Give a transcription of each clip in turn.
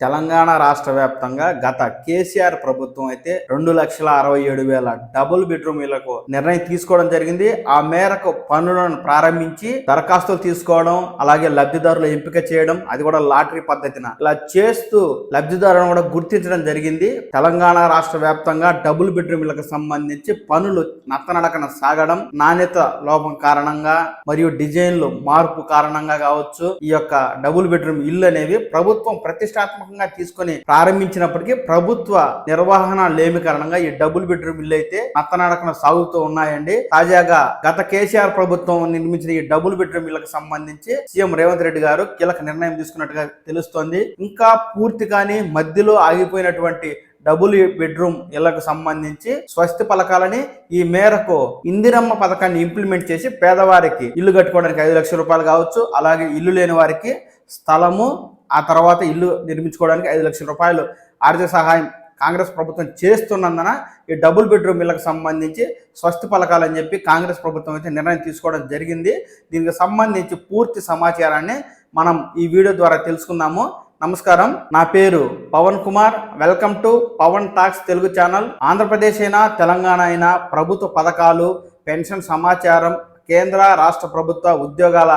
తెలంగాణ రాష్ట్ర వ్యాప్తంగా గత కేసీఆర్ ప్రభుత్వం అయితే రెండు లక్షల అరవై ఏడు వేల డబుల్ బెడ్రూమ్ ఇళ్ళకు నిర్ణయం తీసుకోవడం జరిగింది. ఆ మేరకు పనులను ప్రారంభించి దరఖాస్తులు తీసుకోవడం అలాగే లబ్ధిదారుల ఎంపిక చేయడం అది కూడా లాటరీ పద్ధతిన. ఇలా చేస్తూ లబ్ధిదారులను కూడా గుర్తించడం జరిగింది. తెలంగాణ రాష్ట్ర వ్యాప్తంగా డబుల్ బెడ్రూమ్ ఇళ్ళకు సంబంధించి పనులు నత్తనడకన సాగడం నాణ్యత లోపం కారణంగా మరియు డిజైన్లు మార్పు కారణంగా కావచ్చు ఈ యొక్క డబుల్ బెడ్రూమ్ ఇల్లు అనేవి ప్రభుత్వం ప్రతిష్టాత్మక ప్రతిష్టాత్మకంగా తీసుకొని ప్రారంభించినప్పటికీ ప్రభుత్వ నిర్వహణ లేమి కారణంగా ఈ డబుల్ బెడ్రూమ్ ఇల్లు అయితే నత్తనడకన సాగుతూ ఉన్నాయండి. తాజాగా గత కేసీఆర్ ప్రభుత్వం నిర్మించిన ఈ డబుల్ బెడ్రూమ్ ఇళ్ళకు సంబంధించి సీఎం రేవంత్ రెడ్డి గారు కీలక నిర్ణయం తీసుకున్నట్టుగా తెలుస్తోంది. ఇంకా పూర్తి కానీ మధ్యలో ఆగిపోయినటువంటి డబుల్ బెడ్రూమ్ ఇళ్ళకు సంబంధించి స్వస్తి పలకాలని ఈ మేరకు ఇందిరమ్మ పథకాన్ని ఇంప్లిమెంట్ చేసి పేదవారికి ఇల్లు కట్టుకోవడానికి ఐదు లక్షల రూపాయలు కావచ్చు అలాగే ఇల్లు లేని వారికి స్థలము ఆ తర్వాత ఇల్లు నిర్మించుకోవడానికి ఐదు లక్షల రూపాయలు ఆర్థిక సహాయం కాంగ్రెస్ ప్రభుత్వం చేస్తున్నందున ఈ డబుల్ బెడ్రూమ్ ఇళ్ళకు సంబంధించి స్వస్తి పలకాలని చెప్పి కాంగ్రెస్ ప్రభుత్వం అయితే నిర్ణయం తీసుకోవడం జరిగింది. దీనికి సంబంధించి పూర్తి సమాచారాన్ని మనం ఈ వీడియో ద్వారా తెలుసుకుందాము. నమస్కారం. నా పేరు Pavan Kumar. Welcome to Pavan talks Telugu channel. Andhra Pradesh అయినా తెలంగాణ అయినా ప్రభుత్వ పథకాలు పెన్షన్ సమాచారం కేంద్ర రాష్ట్ర ప్రభుత్వ ఉద్యోగాల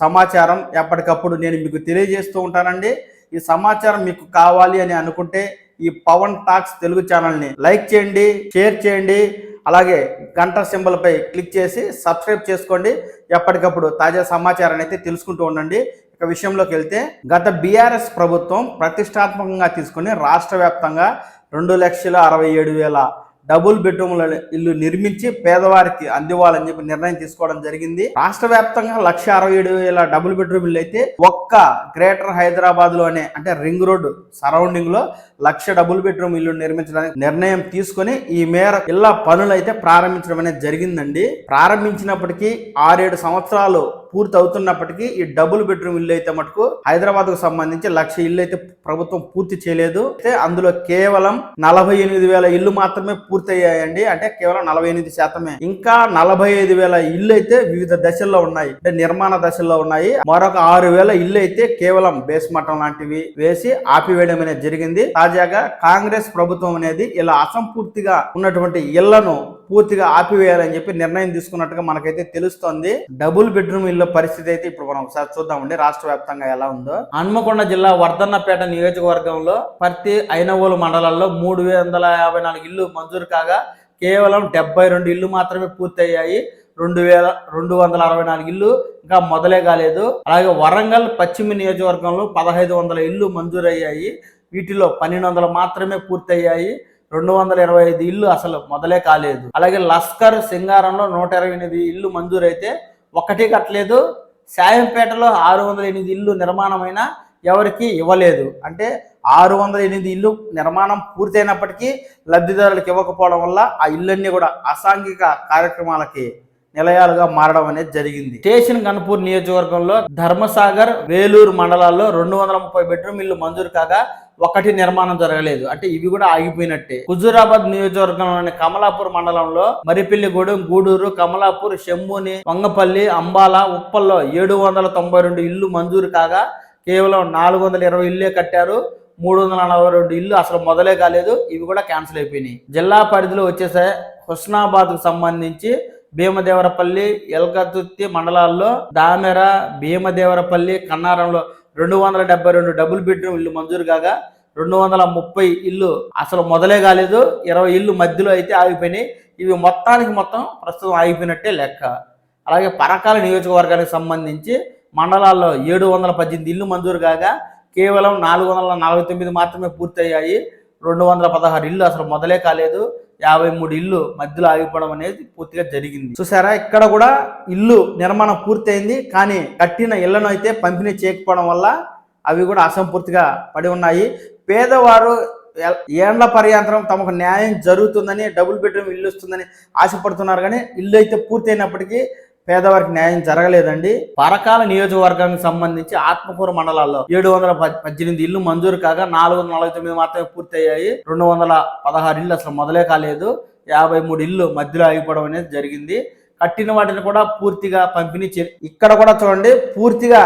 సమాచారం ఎప్పటికప్పుడు నేను మీకు తెలియజేస్తూ ఉంటానండి. ఈ సమాచారం మీకు కావాలి అని అనుకుంటే ఈ పవన్ టాక్స్ తెలుగు ఛానల్ని లైక్ చేయండి షేర్ చేయండి అలాగే గంట సింబల్పై క్లిక్ చేసి సబ్స్క్రైబ్ చేసుకోండి. ఎప్పటికప్పుడు తాజా సమాచారాన్ని అయితే తెలుసుకుంటూ ఉండండి. ఇక విషయంలోకి వెళ్తే గత బీఆర్ఎస్ ప్రభుత్వం ప్రతిష్టాత్మకంగా తీసుకుని రాష్ట్ర వ్యాప్తంగా రెండు లక్షల అరవై ఏడు వేల డబుల్ బెడ్రూమ్ల ఇల్లు నిర్మించి పేదవారికి అందివ్వాలని చెప్పి నిర్ణయం తీసుకోవడం జరిగింది. రాష్ట్ర వ్యాప్తంగా లక్ష అరవై ఏడు వేల డబుల్ బెడ్రూమ్ ఇల్లు అయితే ఒక్క గ్రేటర్ హైదరాబాద్లోనే అంటే రింగ్ రోడ్ సరౌండింగ్లో లక్ష డబుల్ బెడ్రూమ్ ఇల్లు నిర్మించడానికి నిర్ణయం తీసుకొని ఈ మేర ఇళ్ళ పనులు అయితే ప్రారంభించడం అనేది జరిగిందండి. ప్రారంభించినప్పటికీ ఆరేడు సంవత్సరాలు పూర్తి అవుతున్నప్పటికీ ఈ డబుల్ బెడ్రూమ్ ఇల్లు అయితే మటుకు హైదరాబాద్కు సంబంధించి లక్ష ఇల్లు అయితే ప్రభుత్వం పూర్తి చేయలేదు. అయితే అందులో కేవలం నలభై ఎనిమిది వేల ఇల్లు మాత్రమే పూర్తయ్యాయండి. అంటే కేవలం నలభై ఎనిమిది శాతమే. ఇంకా నలభై ఐదు వేల ఇల్లు అయితే వివిధ దశల్లో ఉన్నాయి. అంటే నిర్మాణ దశల్లో ఉన్నాయి. మరొక ఆరు వేల ఇల్లు అయితే కేవలం బేస్ మఠం లాంటివి వేసి ఆపివేయడం అనేది జరిగింది. తాజాగా కాంగ్రెస్ ప్రభుత్వం అనేది ఇలా అసంపూర్తిగా ఉన్నటువంటి ఇళ్ళను పూర్తిగా ఆపివేయాలని చెప్పి నిర్ణయం తీసుకున్నట్టుగా మనకైతే తెలుస్తోంది. డబుల్ బెడ్రూమ్ ఇళ్ళ పరిస్థితి అయితే ఇప్పుడు మనం ఒకసారి చూద్దామండి. రాష్ట్ర వ్యాప్తంగా ఎలా ఉందో. హన్మకొండ జిల్లా వర్ధన్నపేట నియోజకవర్గంలో ప్రతి ఐనవోలు మండలాల్లో మూడు వందల యాభై నాలుగు ఇల్లు మంజూరు కాగా కేవలం డెబ్బై రెండు ఇల్లు మాత్రమే పూర్తయ్యాయి. రెండు వేల రెండు వందల అరవై నాలుగు ఇల్లు ఇంకా మొదలే కాలేదు. అలాగే వరంగల్ పశ్చిమ నియోజకవర్గంలో పదహైదు వందల ఇల్లు మంజూరయ్యాయి. వీటిలో పన్నెండు వందలు మాత్రమే పూర్తయ్యాయి. రెండు వందల ఇరవై ఐదు ఇల్లు అసలు మొదలే కాలేదు. అలాగే లస్కర్ సింగారంలో నూట ఇరవై ఎనిమిది ఇల్లు మంజూరైతే ఒకటి కట్టలేదు. సాయంపేటలో ఆరు వందల ఎనిమిది ఇల్లు నిర్మాణమైన ఎవరికి ఇవ్వలేదు. అంటే ఆరు వందల ఎనిమిది ఇల్లు నిర్మాణం పూర్తయినప్పటికీ లబ్ధిదారులకు ఇవ్వకపోవడం వల్ల ఆ ఇళ్ళన్నీ కూడా అసాంఘిక కార్యక్రమాలకి నిలయాలుగా మారడం అనేది జరిగింది. స్టేషన్ గన్పూర్ నియోజకవర్గంలో ధర్మసాగర్ వేలూరు మండలాల్లో రెండు వందల ముప్పై బెడ్రూమ్ ఇల్లు మంజూరు కాగా ఒకటి నిర్మాణం జరగలేదు. అంటే ఇవి కూడా ఆగిపోయినట్టే. హుజూరాబాద్ నియోజకవర్గంలోని కమలాపూర్ మండలంలో మరిపిల్లిగూడెం గూడూరు కమలాపూర్ శంభుని వంగపల్లి అంబాల ఉప్పల్లో ఏడు వందల తొంభై రెండు ఇల్లు మంజూరు కాగా కేవలం నాలుగు వందల ఇరవై ఇల్లే కట్టారు. మూడు వందల నలభై రెండు ఇల్లు అసలు మొదలే కాలేదు. ఇవి కూడా క్యాన్సిల్ అయిపోయినాయి. జిల్లా పరిధిలో వచ్చేసే హుస్నాబాద్కు సంబంధించి భీమదేవరపల్లి ఎల్కతుర్తి మండలాల్లో దామెర భీమదేవరపల్లి కన్నారంలో రెండు వందల డెబ్బై రెండు డబుల్ బెడ్రూమ్ ఇల్లు మంజూరు కాగా రెండు వందల ముప్పై ఇల్లు అసలు మొదలే కాలేదు. ఇరవై ఇల్లు మధ్యలో అయితే ఆగిపోయినాయి. ఇవి మొత్తానికి మొత్తం ప్రస్తుతం ఆగిపోయినట్టే లెక్క. అలాగే పరకాల నియోజకవర్గానికి సంబంధించి మండలాల్లో ఏడు వందల పద్దెనిమిది ఇల్లు మంజూరు కాగా కేవలం నాలుగు వందల నలభై తొమ్మిది మాత్రమే పూర్తయ్యాయి. రెండు వందల పదహారు ఇల్లు అసలు మొదలే కాలేదు. యాభై మూడు ఇల్లు మధ్యలో ఆగిపోవడం అనేది పూర్తిగా జరిగింది. చూసారా? ఇక్కడ కూడా ఇల్లు నిర్మాణం పూర్తయింది. కానీ కట్టిన ఇళ్ళను అయితే పంపిణీ చేయకపోవడం వల్ల అవి కూడా అసంపూర్తిగా పడి ఉన్నాయి. పేదవారు ఏండ్ల పర్యంతరం తమకు న్యాయం జరుగుతుందని డబుల్ బెడ్రూమ్ ఇల్లు వస్తుందని ఆశపడుతున్నారు. కానీ ఇల్లు అయితే పూర్తయినప్పటికీ పేదవారికి న్యాయం జరగలేదండి. పరకాల నియోజకవర్గానికి సంబంధించి ఆత్మకూరు మండలాల్లో ఏడు వందల పద్దెనిమిది ఇల్లు మంజూరు కాగా నాలుగు వందల నలభై తొమ్మిది మాత్రమే పూర్తయ్యాయి. రెండు వందల పదహారు ఇల్లు అసలు మొదలే కాలేదు. యాభై మూడు ఇల్లు మధ్యలో ఆగిపోవడం అనేది జరిగింది. కట్టిన వాటిని కూడా పూర్తిగా పంపిణీ చే ఇక్కడ కూడా చూడండి పూర్తిగా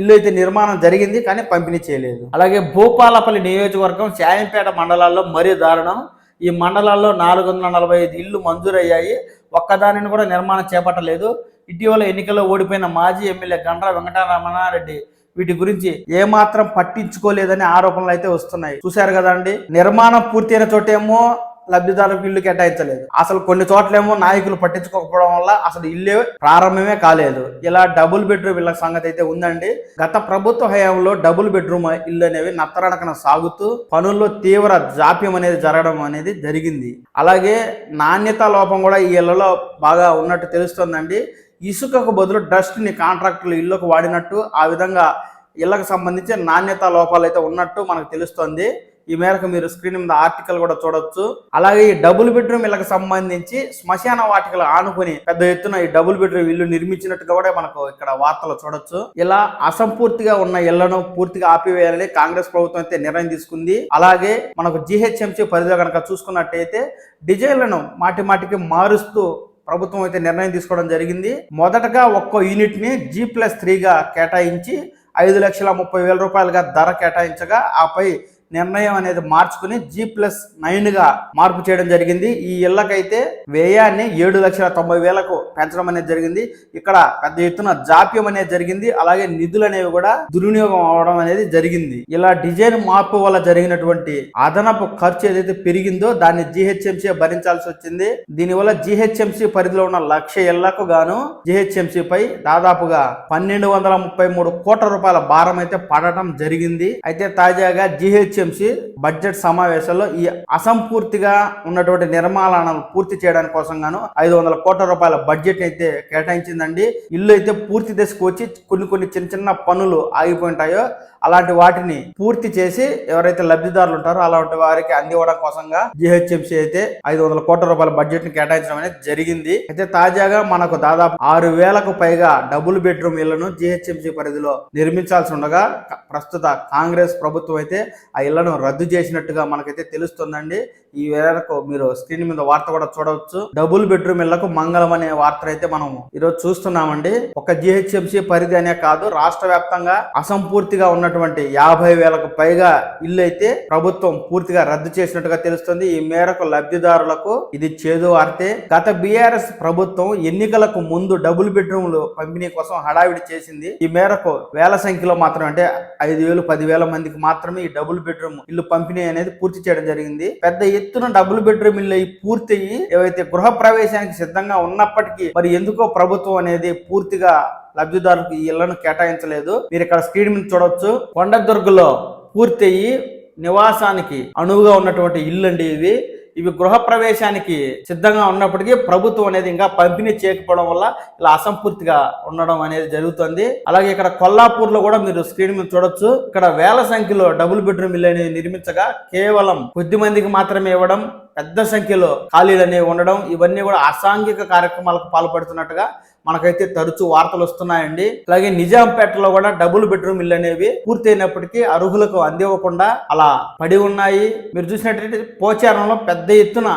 ఇల్లు అయితే నిర్మాణం జరిగింది కానీ పంపిణీ చేయలేదు. అలాగే భూపాలపల్లి నియోజకవర్గం శాయంపేట మండలాల్లో మరీ దారుణం. ఈ మండలాల్లో నాలుగు వందల నలభై ఐదు ఇల్లు మంజూరయ్యాయి. ఒక్కదానిని కూడా నిర్మాణం చేపట్టలేదు. ఇటీవల ఎన్నికల్లో ఓడిపోయిన మాజీ ఎమ్మెల్యే గండ్ర వెంకటరమణారెడ్డి వీటి గురించి ఏమాత్రం పట్టించుకోలేదని ఆరోపణలు అయితే వస్తున్నాయి. చూశారు కదండి నిర్మాణం పూర్తయిన చోటేమో లబ్ధిదారులకు ఇల్లు కేటాయించలేదు. అసలు కొన్ని చోట్లేమో నాయకులు పట్టించుకోకపోవడం వల్ల అసలు ఇల్లే ప్రారంభమే కాలేదు. ఇలా డబుల్ బెడ్రూమ్ ఇళ్ళ సంగతి అయితే ఉందండి. గత ప్రభుత్వ హయాంలో డబుల్ బెడ్రూమ్ ఇల్లు అనేవి నత్తరడకన సాగుతూ పనుల్లో తీవ్ర జాప్యం అనేది జరగడం అనేది జరిగింది. అలాగే నాణ్యత లోపం కూడా ఈ ఇళ్ళలో బాగా ఉన్నట్టు తెలుస్తుందండి. ఇసుకకు బదులు డస్ట్ని కాంట్రాక్టులు ఇళ్ళకు వాడినట్టు ఆ విధంగా ఇళ్ళకు సంబంధించి నాణ్యత లోపాలు అయితే ఉన్నట్టు మనకు తెలుస్తుంది. ఈ మేరకు మీరు స్క్రీన్ మీద ఆర్టికల్ కూడా చూడొచ్చు. అలాగే ఈ డబుల్ బెడ్రూమ్ ఇళ్ళకి సంబంధించి శ్మశాన వాటికలు ఆనుకుని పెద్ద ఎత్తున ఈ డబుల్ బెడ్రూమ్ ఇల్లు నిర్మించినట్టుగా కూడా మనకు ఇక్కడ వార్తలు చూడొచ్చు. ఇలా అసంపూర్తిగా ఉన్న ఇళ్ళను పూర్తిగా ఆపివేయాలని కాంగ్రెస్ ప్రభుత్వం అయితే నిర్ణయం తీసుకుంది. అలాగే మనకు జిహెచ్ఎంసీ పరిధిలో కనుక చూసుకున్నట్టయితే డిజైన్లను మాటి మాటికి మారుస్తూ ప్రభుత్వం అయితే నిర్ణయం తీసుకోవడం జరిగింది. మొదటగా ఒక్కో యూనిట్ని జీ ప్లస్ త్రీగా కేటాయించి ఐదు లక్షల ముప్పై వేల రూపాయలుగా ధర కేటాయించగా ఆపై నిర్ణయం అనేది మార్చుకుని జీ ప్లస్ నైన్గా మార్పు చేయడం జరిగింది. ఈ ఇళ్ళకైతే వ్యయాన్ని ఏడు లక్షల తొంభై వేలకు పెంచడం అనేది జరిగింది. ఇక్కడ పెద్ద ఎత్తున జాప్యం అనేది జరిగింది. అలాగే నిధులు అనేవి కూడా దుర్వినియోగం అవడం అనేది జరిగింది. ఇలా డిజైన్ మార్పు వల్ల జరిగినటువంటి అదనపు ఖర్చు ఏదైతే పెరిగిందో దాన్ని జిహెచ్ఎంసీ భరించాల్సి వచ్చింది. దీనివల్ల జిహెచ్ఎంసీ పరిధిలో ఉన్న లక్ష ఇళ్ళకు గాను జిహెచ్ఎంసీ పై దాదాపుగా పన్నెండు వందల ముప్పై మూడు కోట్ల రూపాయల భారం అయితే పడటం జరిగింది. అయితే తాజాగా జిహెచ్ఎంసీ బడ్జెట్ సమావేశంలో ఈ అసంపూర్తిగా ఉన్నటువంటి నిర్మాణాలను పూర్తి చేయడానికి కోసం గాను ఐదు వందల కోట్ల రూపాయల బడ్జెట్ అయితే కేటాయించిందండి. ఇల్లు అయితే పూర్తి దశకు వచ్చి కొన్ని కొన్ని చిన్న చిన్న పనులు ఆగిపోయి ఉంటాయో అలాంటి వాటిని పూర్తి చేసి ఎవరైతే లబ్ధిదారులు ఉంటారో అలాంటి వారికి అందివ్వడం కోసంగా జిహెచ్ఎంసీ అయితే ఐదు వందల కోట్ల రూపాయల బడ్జెట్ని కేటాయించడం అనేది జరిగింది. అయితే తాజాగా మనకు దాదాపు ఆరు వేలకు పైగా డబుల్ బెడ్రూమ్ ఇళ్ళను జిహెచ్ఎంసీ పరిధిలో నిర్మించాల్సి ఉండగా ప్రస్తుత కాంగ్రెస్ ప్రభుత్వం అయితే ఆ ఇళ్ళను రద్దు చేసినట్టుగా మనకైతే తెలుస్తుందండి. ఈ మేరకు మీరు స్క్రీన్ మీద వార్త కూడా చూడవచ్చు. డబుల్ బెడ్రూమ్ ఇళ్ళకు మంగళం అనే వార్త అయితే మనం ఈరోజు చూస్తున్నామండి. ఒక జిహెచ్ఎంసీ పరిధి అనే కాదు రాష్ట్ర వ్యాప్తంగా అసంపూర్తిగా ఉన్నటువంటి యాభై వేలకు పైగా ఇల్లు అయితే ప్రభుత్వం పూర్తిగా రద్దు చేసినట్టుగా తెలుస్తుంది. ఈ మేరకు లబ్ధిదారులకు ఇది చేదు వార్తే. గత బీఆర్ఎస్ ప్రభుత్వం ఎన్నికలకు ముందు డబుల్ బెడ్రూమ్లు పంపిణీ కోసం హడావిడి చేసింది. ఈ మేరకు వేల సంఖ్యలో మాత్రం అంటే ఐదు వేలు పదివేల మందికి మాత్రమే ఈ డబుల్ బెడ్రూమ్ ఇల్లు పంపిణీ అనేది పూర్తి చేయడం జరిగింది. పెద్ద ఎత్తున డబుల్ బెడ్రూమ్ ఇల్లు అయి పూర్తయి ఏవైతే గృహ ప్రవేశానికి సిద్ధంగా ఉన్నప్పటికీ మరి ఎందుకో ప్రభుత్వం అనేది పూర్తిగా లబ్ధిదారులకు ఈ ఇళ్ళను కేటాయించలేదు. మీరు ఇక్కడ స్క్రీన్ మీద చూడవచ్చు కొండదుర్గలో పూర్తయి నివాసానికి అనువుగా ఉన్నటువంటి ఇల్లు అండి ఇవి. ఇవి గృహ ప్రవేశానికి సిద్ధంగా ఉన్నప్పటికీ ప్రభుత్వం అనేది ఇంకా పంపిణీ చేయకపోవడం వల్ల ఇలా అసంపూర్తిగా ఉండడం అనేది జరుగుతుంది. అలాగే ఇక్కడ కొల్లాపూర్లో కూడా మీరు స్క్రీన్ మీద చూడొచ్చు. ఇక్కడ వేల సంఖ్యలో డబుల్ బెడ్రూమ్ ఇల్లు అనేది నిర్మించగా కేవలం కొద్ది మందికి మాత్రమే ఇవ్వడం పెద్ద సంఖ్యలో ఖాళీలు అనేవి ఉండడం ఇవన్నీ కూడా అసాంఘిక కార్యక్రమాలకు పాల్పడుతున్నట్టుగా మనకైతే తరచూ వార్తలు వస్తున్నాయండి. అలాగే నిజాంపేటలో కూడా డబుల్ బెడ్రూమ్ ఇల్లు అనేవి పూర్తయినప్పటికీ అర్హులకు అందివ్వకుండా అలా పడి ఉన్నాయి. మీరు చూసినట్టయితే పోచారంలో పెద్ద ఎత్తున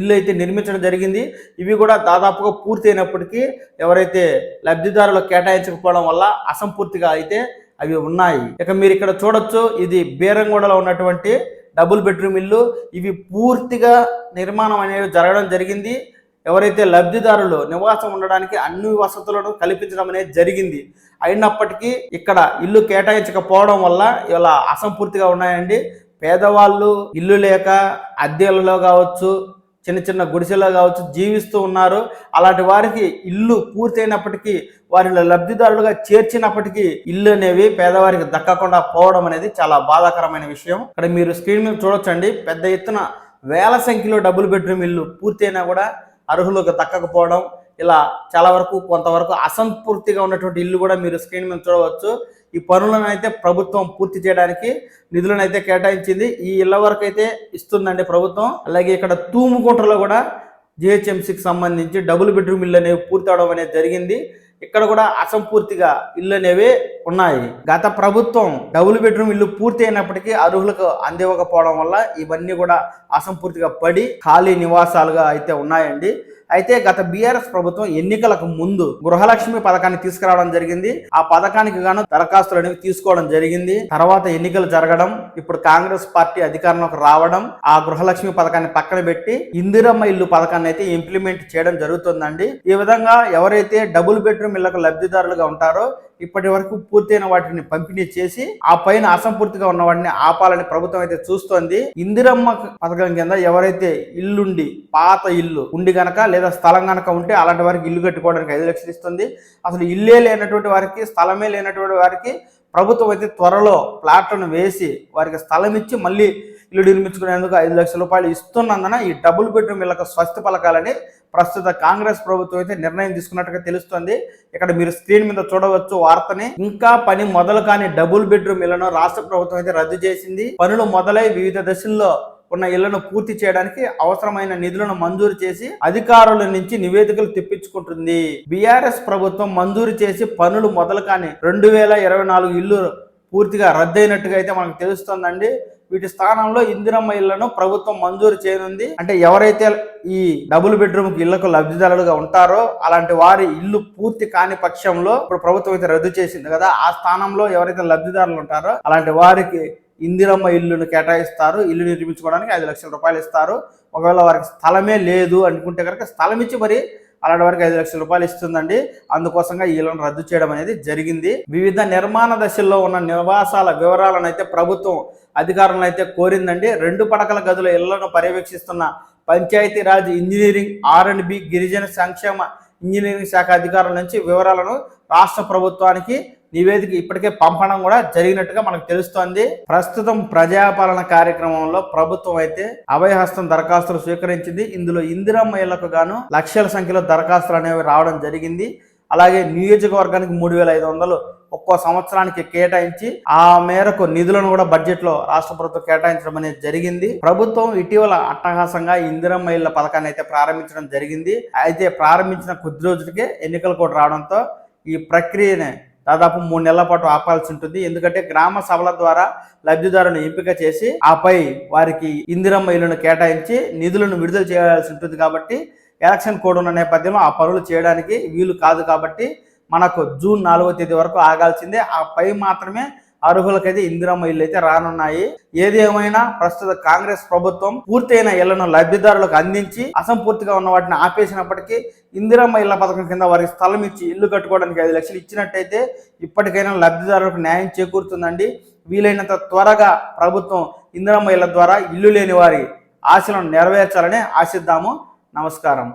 ఇల్లు అయితే నిర్మించడం జరిగింది. ఇవి కూడా దాదాపుగా పూర్తయినప్పటికీ ఎవరైతే లబ్ధిదారులు కేటాయించకపోవడం వల్ల అసంపూర్తిగా అయితే అవి ఉన్నాయి. ఇక మీరు ఇక్కడ చూడొచ్చు ఇది బీరంగూడలో ఉన్నటువంటి డబుల్ బెడ్రూమ్ ఇల్లు. ఇవి పూర్తిగా నిర్మాణం అనేది జరగడం జరిగింది. ఎవరైతే లబ్ధిదారులు నివాసం ఉండడానికి అన్ని వసతులను కల్పించడం అనేది జరిగింది. అయినప్పటికీ ఇక్కడ ఇల్లు కేటాయించకపోవడం వల్ల ఇలా అసంపూర్తిగా ఉన్నాయండి. పేదవాళ్ళు ఇల్లు లేక అద్దెలలో కావచ్చు చిన్న చిన్న గుడిసెలో కావచ్చు జీవిస్తూ ఉన్నారు. అలాంటి వారికి ఇల్లు పూర్తయినప్పటికీ వారిని లబ్ధిదారులుగా చేర్చినప్పటికీ ఇల్లు అనేవి పేదవారికి దక్కకుండా పోవడం అనేది చాలా బాధాకరమైన విషయం. ఇక్కడ మీరు స్క్రీన్ మీద చూడొచ్చండి. పెద్ద ఎత్తున వేల సంఖ్యలో డబుల్ బెడ్రూమ్ ఇల్లు పూర్తయినా కూడా అర్హులకు దక్కకపోవడం ఇలా చాలా వరకు కొంతవరకు అసంపూర్తిగా ఉన్నటువంటి ఇల్లు కూడా మీరు స్క్రీన్ మీద చూడవచ్చు. ఈ పనులను అయితే ప్రభుత్వం పూర్తి చేయడానికి నిధులను అయితే కేటాయించింది. ఈ ఇళ్ళ వరకు అయితే ఇస్తుందండి ప్రభుత్వం. అలాగే ఇక్కడ తూముకుంటలో కూడా జిహెచ్ఎంసీకి సంబంధించి డబుల్ బెడ్రూమ్ ఇల్లు అనేవి పూర్తి అవడం అనేది జరిగింది. ఇక్కడ కూడా అసంపూర్తిగా ఇల్లు అనేవి ఉన్నాయి. గత ప్రభుత్వం డబుల్ బెడ్రూమ్ ఇల్లు పూర్తి అయినప్పటికీ అర్హులకు అందివ్వకపోవడం వల్ల ఇవన్నీ కూడా అసంపూర్తిగా పడి ఖాళీ నివాసాలుగా అయితే ఉన్నాయండి. అయితే గత బీఆర్ఎస్ ప్రభుత్వం ఎన్నికలకు ముందు గృహలక్ష్మి పథకాన్ని తీసుకురావడం జరిగింది. ఆ పథకానికి గాను దరఖాస్తులు అనేవి తీసుకోవడం జరిగింది. తర్వాత ఎన్నికలు జరగడం ఇప్పుడు కాంగ్రెస్ పార్టీ అధికారంలోకి రావడం ఆ గృహలక్ష్మి పథకాన్ని పక్కన పెట్టి ఇందిరమ్మ ఇల్లు పథకాన్ని అయితే ఇంప్లిమెంట్ చేయడం జరుగుతుందండి. ఈ విధంగా ఎవరైతే డబుల్ బెడ్రూమ్ ఇళ్ళకు లబ్ధిదారులుగా ఉంటారో ఇప్పటి వరకు పూర్తయిన వాటిని పంపిణీ చేసి ఆ పైన అసంపూర్తిగా ఉన్న వాటిని ఆపాలని ప్రభుత్వం అయితే చూస్తోంది. ఇందిరమ్మ పథకం కింద ఎవరైతే ఇల్లుండి పాత ఇల్లు ఉండి గనక లేదా స్థలం గనక ఉంటే అలాంటి వారికి ఇల్లు కట్టుకోవడానికి ఐదు లక్షలు ఇస్తుంది. అసలు ఇల్లే లేనటువంటి వారికి స్థలమే లేనటువంటి వారికి ప్రభుత్వం అయితే త్వరలో ప్లాట్లను వేసి వారికి స్థలం ఇచ్చి మళ్ళీ ఇల్లు నిర్మించుకునేందుకు ఐదు లక్షల రూపాయలు ఇస్తున్నందున ఈ డబుల్ బెడ్రూమ్ ఇళ్ళకు స్వస్తి పలకాలని ప్రస్తుత కాంగ్రెస్ ప్రభుత్వం అయితే నిర్ణయం తీసుకున్నట్టుగా తెలుస్తోంది. ఇక్కడ మీరు స్క్రీన్ మీద చూడవచ్చు వార్తని. ఇంకా పని మొదలు కాని డబుల్ బెడ్రూమ్ ఇళ్ళను రాష్ట్ర ప్రభుత్వం అయితే రద్దు చేసింది. పనులు మొదలై వివిధ దశల్లో ఉన్న ఇళ్ళను పూర్తి చేయడానికి అవసరమైన నిధులను మంజూరు చేసి అధికారుల నుంచి నివేదికలు తెప్పించుకుంటుంది. బీఆర్ఎస్ ప్రభుత్వం మంజూరు చేసి పనులు మొదలు కాని రెండు వేల ఇరవై నాలుగు ఇల్లు పూర్తిగా రద్దయినట్టుగా అయితే మనకు తెలుస్తోందండి. వీటి స్థానంలో ఇందిరమ్మ ఇళ్ళను ప్రభుత్వం మంజూరు చేయనుంది. అంటే ఎవరైతే ఈ డబుల్ బెడ్రూమ్ ఇళ్ళకు లబ్ధిదారులుగా ఉంటారో అలాంటి వారి ఇల్లు పూర్తి కాని పక్షంలో ఇప్పుడు ప్రభుత్వం అయితే రద్దు చేసింది కదా. ఆ స్థానంలో ఎవరైతే లబ్ధిదారులు ఉంటారో అలాంటి వారికి ఇందిరమ్మ ఇల్లును కేటాయిస్తారు. ఇల్లు నిర్మించుకోవడానికి ఐదు లక్షల రూపాయలు ఇస్తారు. ఒకవేళ వారికి స్థలమే లేదు అనుకుంటే కనుక స్థలం ఇచ్చి మరి అలాంటి వారికి ఐదు లక్షల రూపాయలు ఇస్తుందండి. అందుకోసంగా ఇళ్ళను రద్దు చేయడం అనేది జరిగింది. వివిధ నిర్మాణ దశల్లో ఉన్న నివాసాల వివరాలను అయితే ప్రభుత్వం అధికారులను అయితే కోరిందండి. రెండు పడకల గదుల ఇళ్ళను పర్యవేక్షిస్తున్న Panchayati Raj engineering R and B గిరిజన సంక్షేమ ఇంజనీరింగ్ శాఖ అధికారుల నుంచి వివరాలను రాష్ట్ర ప్రభుత్వానికి నివేదిక ఇప్పటికే పంపడం కూడా జరిగినట్టుగా మనకు తెలుస్తోంది. ప్రస్తుతం ప్రజాపాలన కార్యక్రమంలో ప్రభుత్వం అయితే అభయహస్తం దరఖాస్తులు స్వీకరించింది. ఇందులో ఇందిరమ్మ ఇళ్ళకు గాను లక్షల సంఖ్యలో దరఖాస్తులు అనేవి రావడం జరిగింది. అలాగే నియోజకవర్గానికి మూడు వేల ఐదు వందలు ఒక్కో సంవత్సరానికి కేటాయించి ఆ మేరకు నిధులను కూడా బడ్జెట్లో రాష్ట్ర ప్రభుత్వం కేటాయించడం అనేది జరిగింది. ప్రభుత్వం ఇటీవల అట్టహాసంగా ఇందిరమ్మ ఇళ్ళ పథకాన్ని అయితే ప్రారంభించడం జరిగింది. అయితే ప్రారంభించిన కొద్ది రోజులకే ఎన్నికలు కూడా రావడంతో ఈ ప్రక్రియనే దాదాపు మూడు నెలల పాటు ఆపాల్సి ఉంటుంది. ఎందుకంటే గ్రామ సభల ద్వారా లబ్ధిదారులను ఎంపిక చేసి ఆపై వారికి ఇందిరమ్మ ఇళ్ళను కేటాయించి నిధులను విడుదల చేయాల్సి ఉంటుంది కాబట్టి ఎలక్షన్ కోడ్ ఉన్న నేపథ్యంలో ఆ పనులు చేయడానికి వీలు కాదు కాబట్టి మనకు జూన్ నాలుగో తేదీ వరకు ఆగాల్సిందే. ఆ పై మాత్రమే అర్హులకైతే ఇందిరమ్మ ఇల్లు అయితే రానున్నాయి. ఏది ఏమైనా ప్రస్తుత కాంగ్రెస్ ప్రభుత్వం పూర్తయిన ఇళ్ళను లబ్ధిదారులకు అందించి అసంపూర్తిగా ఉన్న వాటిని ఆపేసినప్పటికీ ఇందిరమ్మ ఇళ్ళ పథకం కింద వారికి స్థలం ఇచ్చి ఇల్లు కట్టుకోవడానికి ఐదు లక్షలు ఇచ్చినట్టయితే ఇప్పటికైనా లబ్ధిదారులకు న్యాయం చేకూరుతుందండి. వీలైనంత త్వరగా ప్రభుత్వం ఇందిరమ్మ ఇళ్ళ ద్వారా ఇల్లు లేని వారి ఆశలను నెరవేర్చాలని ఆశిద్దాము. నమస్కారం.